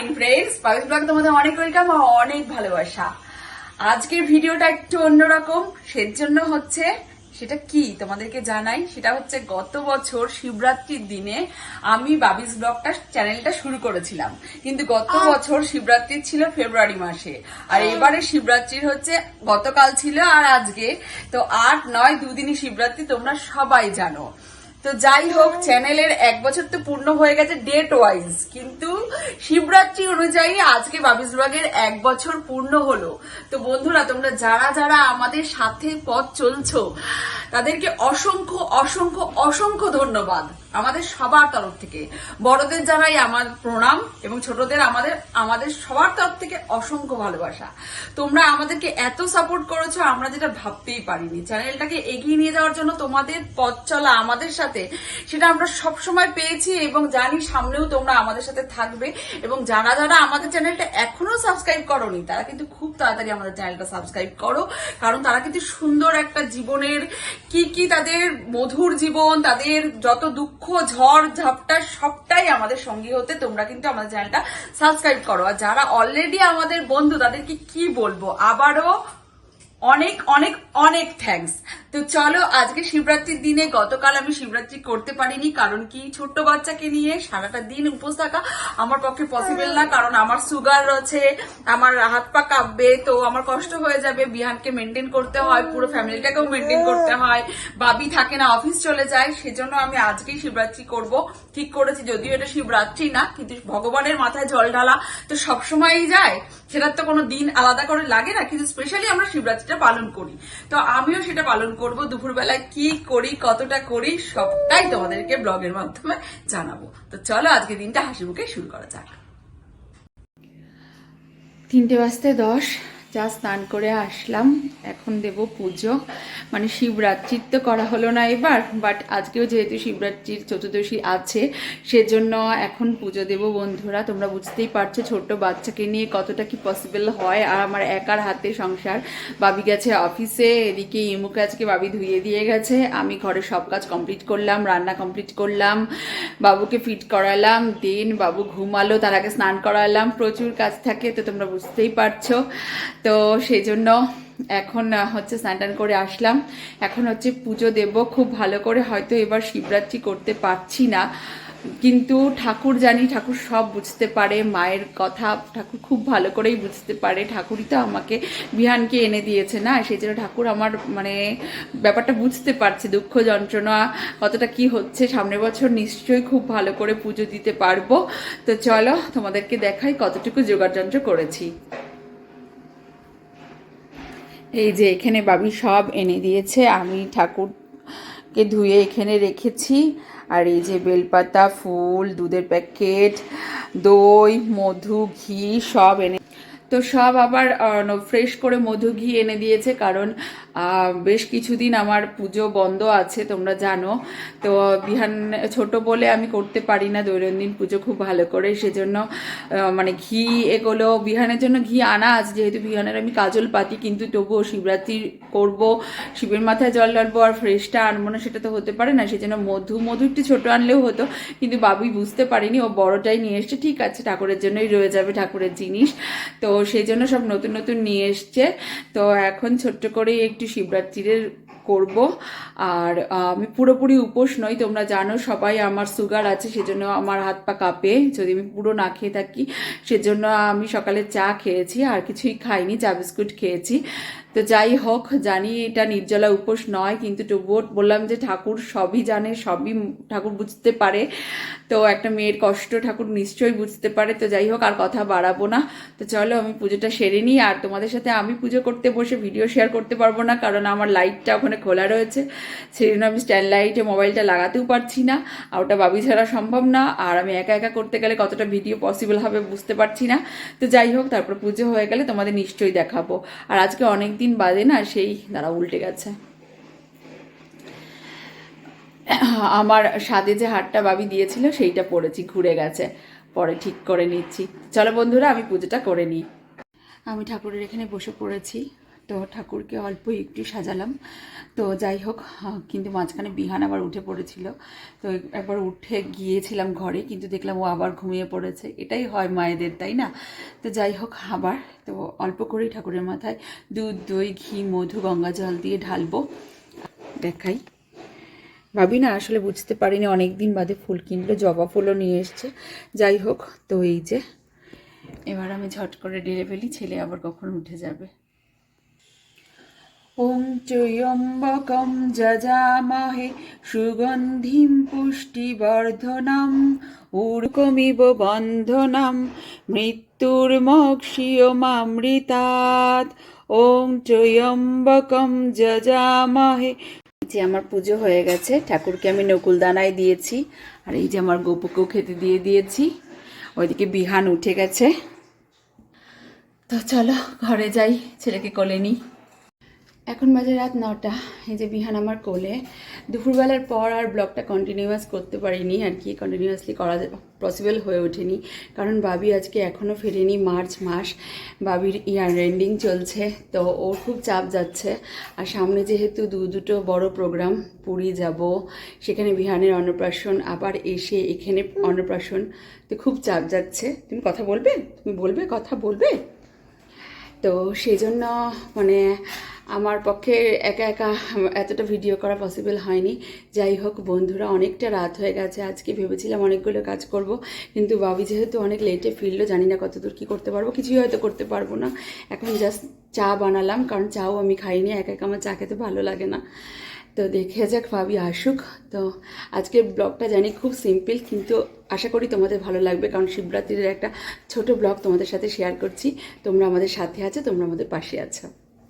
Morning friends পাবিস blog তোমাদের অনেক welcome আর অনেক ভালোবাসা। আজকের ভিডিওটা একটু অন্যরকম। সেজন্য হচ্ছে সেটা কি তোমাদেরকে জানাই? সেটা হচ্ছে গত বছর শিবরাত্রির দিনে আমি বাবিস ব্লগটা চ্যানেলটা শুরু করেছিলাম। কিন্তু গত বছর শিবরাত্রি ছিল ফেব্রুয়ারি মাসে। আর এবারে শিবরাত্রির হচ্ছে গতকাল ছিল আর আজকে। তো আট নয় দুদিনই শিবরাত্রি তোমরা সবাই জানো। তো যাই হোক, চ্যানেলের এক বছর তো পূর্ণ হয়ে গেছে ডেট ওয়াইজ কিন্তু শিবরাত্রি অনুযায়ী আজকে বাবিস ব্লগের এক বছর পূর্ণ হলো। তো বন্ধুরা, তোমরা যারা যারা আমাদের সাথে পথ চলছ, তাদেরকে অসংখ্য অসংখ্য অসংখ্য ধন্যবাদ। আমাদের সবার তরফ থেকে। বড়দের যারাই আমার প্রণাম এবং ছোটদের আমাদের আমাদের সবার তরফ থেকে অসংখ্য ভালোবাসা। তোমরা আমাদেরকে এত সাপোর্ট করেছ, আমরা যেটা ভাবতেই পারিনি। চ্যানেলটাকে এগিয়ে নিয়ে যাওয়ার জন্য তোমাদের পথ চলা আমাদের সাথে, সেটা আমরা সব সময় পেয়েছি এবং জানি সামনেও তোমরা আমাদের সাথে থাকবে এবং যারা যারা আমাদের চ্যানেলটা এখনও সাবস্ক্রাইব করনি, তারা কিন্তু খুব তাড়াতাড়ি আমাদের চ্যানেলটা সাবস্ক্রাইব করো। কারণ তারা কিন্তু সুন্দর একটা জীবনের, কি কি তাদের মধুর জীবন, তাদের যত দুঃখ ঝড়, ঝাপটা সবটাই আমাদের সঙ্গী হতে তোমরা কিন্তু আমাদের চ্যানেলটা সাবস্ক্রাইব করো। আর যারা অলরেডি আমাদের বন্ধু, তাদেরকে কি বলব? আবারও অনেক অনেক অনেক থ্যাঙ্কস তো চলো, আজকে শিবরাত্রির দিনে গতকাল আমি শিবরাত্রি করতে পারিনি, কারণ কি ছোট্ট বাচ্চাকে নিয়ে সারাটা দিন উপোস থাকা আমার পক্ষে পসিবল না, কারণ আমার সুগার রয়েছে, আমার হাত পা কাঁপবে, তো আমার কষ্ট হয়ে যাবে। বিহানকে মেনটেন করতে হয়, পুরো ফ্যামিলিটাকেও মেনটেন করতে হয়। বাবি থাকে না অফিস চলে যায়, সেজন্য আমি আজকেই শিবরাত্রি করব। ঠিক করেছি, যদিও এটা শিবরাত্রি না, কিন্তু ভগবানের মাথায় জল ঢালা তো সবসময়ই যায়। সেটার তো কোনো দিন আলাদা করে লাগে না, কিন্তু স্পেশালি আমরা শিবরাত্রিটা পালন করি। তো আমিও সেটা পালন করব দুপুরবেলা কি করি, কতটা করি, সবটাই তোমাদেরকে ব্লগের মাধ্যমে জানাব। তো চলো আজকে দিনটা হাসি মুখে শুরু করা যাক। তিনটে বাজতে দশ। যা স্নান করে আসলাম, এখন দেব পুজো। মানে শিবরাত্রির তো করা হলো না এবার বাট আজকেও যেহেতু শিবরাত্রির চতুর্দশী আছে, সেজন্য এখন পুজো দেব বন্ধুরা। তোমরা বুঝতেই পারছ ছোট্ট বাচ্চাকে নিয়ে কতটা কি পসিবল হয়। আর আমার একার হাতে সংসার। বাবি গেছে অফিসে এদিকে ইমুকে আজকে বাবি ধুয়ে দিয়ে গেছে। আমি ঘরে সব কাজ কমপ্লিট করলাম, রান্না কমপ্লিট করলাম, বাবুকে ফিট করালাম দেন বাবু ঘুমালো, তার আগে স্নান করালাম। প্রচুর কাজ থাকে, তো তোমরা বুঝতেই পারছ। তো সেই জন্য এখন হচ্ছে স্নান করে আসলাম। এখন হচ্ছে পুজো দেব, খুব ভালো করে হয়তো এবার শিবরাত্রি করতে পারছি না। কিন্তু ঠাকুর জানি, ঠাকুর সব বুঝতে পারে, মায়ের কথা ঠাকুর খুব ভালো করেই বুঝতে পারে। ঠাকুরই তো আমাকে বিহানকে এনে দিয়েছে না সেই জন্য ঠাকুর আমার মানে ব্যাপারটা বুঝতে পারছে, দুঃখ যন্ত্রণা কতটা কি হচ্ছে, সামনের বছর নিশ্চয়ই খুব ভালো করে পুজো দিতে পারব। তো চলো তোমাদেরকে দেখাই কতটুকু জোগাড় যন্ত্র করেছি। এই যে এখানে বাবি সব এনে দিয়েছে, আমি ঠাকুরকে ধুয়ে এখানে রেখেছি। আর এই যে বেলপাতা, ফুল, দুধের প্যাকেট, দই, মধু, ঘি সব এনে তো সব আবার ফ্রেশ করে মধু, ঘি এনে দিয়েছে কারণ বেশ কিছুদিন আমার পুজো বন্ধ আছে, তোমরা জানো। তো বিহান ছোট বলে আমি করতে পারি না, দৈনন্দিন পুজো খুব ভালো করে, সেজন্য মানে ঘি এগুলো, বিহানের জন্য ঘি আনা আছে, যেহেতু বিহানের আমি কাজল পাতি, কিন্তু তবুও শিবরাত্রি করব, শিবের মাথায় জল ঢালবো আর ফ্রেশটা আনব না, সেটা তো হতে পারে না, সেজন্য মধু মধু একটু ছোট আনলেও হতো, কিন্তু বাবুই বুঝতে পারিনি, ও বড়টাই নিয়ে এসছে, ঠিক আছে, ঠাকুরের জন্যই রয়ে যাবে ঠাকুরের জিনিস। তো সেই জন্য সব নতুন নতুন নিয়ে এসছে। তো এখন ছোট্ট করে একটু শিবরাত্রির করব। আর আমি পুরোপুরি উপোস নই, তোমরা জানো সবাই আমার সুগার আছে, সেজন্য আমার হাত পা কাঁপে। যদি আমি পুরো না খেয়ে থাকি, সেজন্য আমি সকালে চা খেয়েছি, আর কিছুই খাইনি, চা বিস্কুট খেয়েছি। তো যাই হোক, জানি এটা নির্জলা উপোস নয়, কিন্তু তবুও বললাম যে ঠাকুর সবই জানে, সবই ঠাকুর বুঝতে পারে। তো একটা মেয়ের কষ্ট ঠাকুর নিশ্চয়ই বুঝতে পারে, তো যাই হোক আর কথা বাড়াবো না। তো চলো আমি পুজোটা সেরে নিই, আর তোমাদের সাথে আমি পুজো করতে বসে ভিডিও শেয়ার করতে পারব না, কারণ আমার লাইটটা ওখানে খোলা রয়েছে। সেই জন্য আমি স্ট্যান্ড লাইটে মোবাইলটা লাগাতেও পারছি না, আর ওটা বাবি ছাড়া সম্ভব না, আর আমি একা একা করতে গেলে কতটা ভিডিও পসিবল হবে বুঝতে পারছি না। তো যাই হোক, তারপর পুজো হয়ে গেলে তোমাদের নিশ্চয়ই দেখাবো। আর আজকে অনেক দিন বাদে না, সেই দ্বারা উল্টে গেছে। আমার সাদে যে হাটটা বাবি দিয়েছিল, সেইটা পড়েছি ঘুরে গেছে। পরে ঠিক করে নিচ্ছি। চলো বন্ধুরা, আমি পুজোটা করে নিই। আমি ঠাকুরের এখানে বসে পড়েছি। তো ঠাকুরকে অল্প একটু সাজালাম। তো যাই হোক কিন্তু মাঝখানে বিহান আবার উঠে পড়েছিল। তো একবার উঠে গিয়েছিলাম ঘরে, কিন্তু দেখলাম ও আবার ঘুমিয়ে পড়েছে। এটাই হয় মায়েদের, তাই না? তো যাই হোক, আবার তো অল্প করেই ঠাকুরের মাথায় দুধ, দই, ঘি, মধু, গঙ্গা জল দিয়ে ঢালবো। দেখাই। ভাবি না, আসলে বুঝতে পারিনি অনেক দিন বাদে ফুল কিনলো, জবা ফুলও নিয়ে এসছে। যাই হোক, তো এই যে, এবার আমি ঝট করে ডেলে ফেলি, ছেলে আবার কখন উঠে যাবে। ওম ত্র্যম্বকম যজামহে সুগন্ধিম পুষ্টিবর্ধনম ঊর্কমিব বন্ধনম মৃত্যুর্মক্ষিয়মামৃতাৎ। ওম ত্র্যম্বকম যজামহে। যে আমার পুজো হয়ে গেছে, ঠাকুরকে আমি নকুল দানায় দিয়েছি, আর এই যে আমার গোপুকেও খেতে দিয়ে দিয়েছি। ওইদিকে বিহান উঠে গেছে। তো চলো, ঘরে যাই, ছেলেকে কোলে নিই। এখন বাজে রাত নটা। এই যে বিহান আমার কোলে। দুপুরবেলার পর আর ব্লগটা কন্টিনিউয়াস করতে পারিনি। আর কি কন্টিনিউয়াসলি করা পসিবল হয়ে ওঠেনি। কারণ বাবি আজকে এখনও ফেরেনি, মার্চ মাস। বাবির ইয়ার এন্ডিং চলছে, তো ওর খুব চাপ যাচ্ছে। আর সামনে যেহেতু দু দুটো বড় প্রোগ্রাম পুরী যাব, সেখানে বিহানের অন্নপ্রাশন, আবার এসে এখানে অন্নপ্রাশন, তো খুব চাপ যাচ্ছে। তুমি কথা বলবে? তুমি বলবে? কথা বলবে? তো সেই জন্য মানে আমার পক্ষে একা একা এতটা ভিডিও করা পসিবল হয়নি। যাই হোক, বন্ধুরা, অনেকটা রাত হয়ে গেছে। আজকে ভেবেছিলাম অনেকগুলো কাজ করব, কিন্তু বাবি যেহেতু অনেক লেটে ফিরলো, জানি না কতদূর কী করতে পারব। কিছুই হয়তো করতে পারব না। এখন জাস্ট চা বানালাম, কারণ চাও আমি খাইনি। একা একা আমার চা খেতে ভালো লাগে না। তো দেখে যাক, ভাবি আসুক। তো আজকের ব্লগটা জানি খুব সিম্পল কিন্তু আশা করি তোমাদের ভালো লাগবে, কারণ শিবরাত্রির একটা ছোট ব্লগ তোমাদের সাথে শেয়ার করছি। তোমরা আমাদের সাথে আছো, তোমরা আমাদের পাশে আছো।